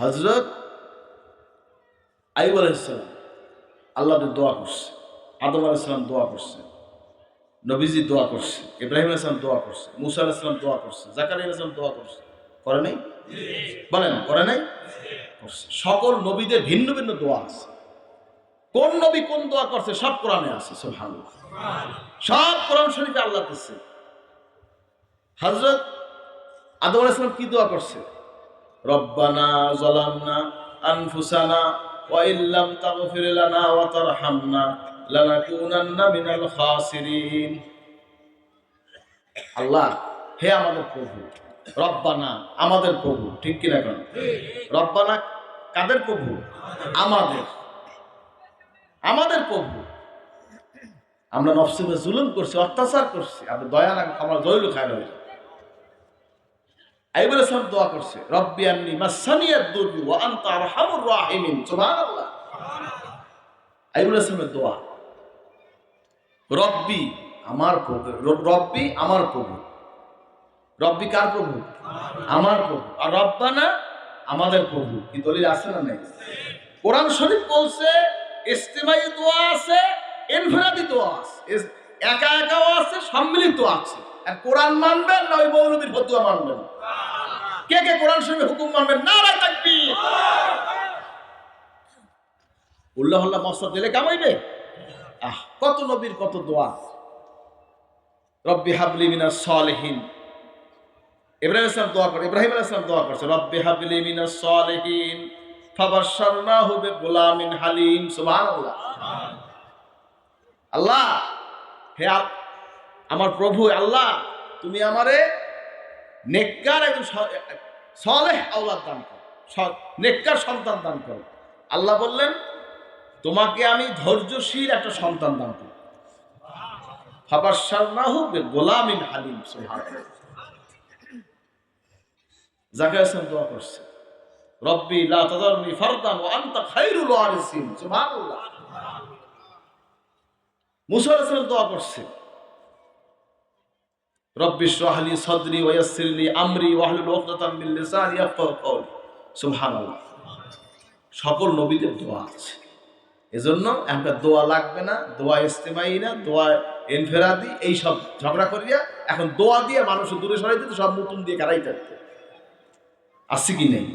হজরত আইব আলাইসালাম আল্লাহ দোয়া করছে, আদম আলাইসালাম দোয়া করছে, নবীজি দোয়া করছে, ইব্রাহিম আলাইসালাম দোয়া করছে, মুসা আলাইসালাম দোয়া করছে, জাকারিয়া আলাইসালাম দোয়া করছে, করে নাই? বলেন, করে নাই? করছে। সকল নবীদের ভিন্ন ভিন্ন দোয়া আছে। কোন নবী কোন দোয়া করছে? সব কোরআনে আছে, সুবহানাল্লাহ। সব কোরআন শরীফে আল্লাহ দিচ্ছে হজরত আদম আলাইসালাম কি দোয়া করছে? রব্বানা আনফুসানা আল্লাহ, হে আমাদের প্রভু, রব্বানা আমাদের প্রভু, ঠিক কিনা কেন? রব্বানা কাদের প্রভু? আমাদের। আমাদের প্রভু। আমরা নফসিবে জুলুম করছি, অত্যাচার করছি, আপনি দয়া না আমরা জয়লু খায় রয়েছে আইবুল দোয়া করছে, রব্বি দুরু ওয়া আনতা আরহামুর রাহিমিন। সুবহানাল্লাহ। আইবুল দোয়া, রব্বি আমার প্রভু, রব্বি আমার প্রভু। রব্বি কার প্রভু? আমার প্রভু। আর রব্বানা আমাদের প্রভু। কি দলিল আছে না নাই? কোরআন শরীফ বলছে, ইস্তেমাই দোয়া আছে, ইনফিরাদি দোয়া আছে, একা একাও আছে, সম্মিলিত আছে। আর কোরআন মানবেন না ওই মৌলবীর ফতুয়া মানবেন? কে কে কোরআন শরীফের হুকুম মানবেন? না রায় থাকবি উল্লাহ হল্লাহ মস্তাদ দিলে কামাইবে? আহ কত নবীর কত দোয়া। রব্বি হাবলি মিনাস সালেহিন। ইব্রাহিম ইসলাম দোয়া করে ইব্রাহিম আলাইহিস দোয়া করছে রব্বি হাবলি মিনাস সালেহিন ফাবাশশারনাহু বিগুলামিন হালিম সুবহানাল্লাহ। আল্লাহ হে আমার প্রভু আল্লাহ, তুমি আমারে নেককার একজন সলেহ আওলাদ দান করো নেককার সন্তান দান করো। আল্লাহ বললেন, তোমাকে আমি ধৈর্যশীল একটা সন্তান দান করব। ফাবাশশারনাহু বিগুলামিন হালিম ইসলাম দোয়া করছে। রব্বি ফারদান ওয়া আনতা ওয়ারিসিন, সুবহানাল্লাহ। মুসা আলাইহিস সালাম দোয়া করছে। রব্বি ইশরাহ লি সাদরি ওয়া ইয়াসসির লি আমরি ওয়া উকদাতাম সকল নবীদের দোয়া আছে। এজন্য একটা দোয়া লাগবে না, দোয়া ইস্তেমাই না, দোয়া এনফেরাদি, এই সব ঝগড়া করিয়া এখন দোয়া দিয়ে মানুষ দূরে সরাই দিতে সব নতুন দিয়ে কারাই থাকতো আসছে কি নেই?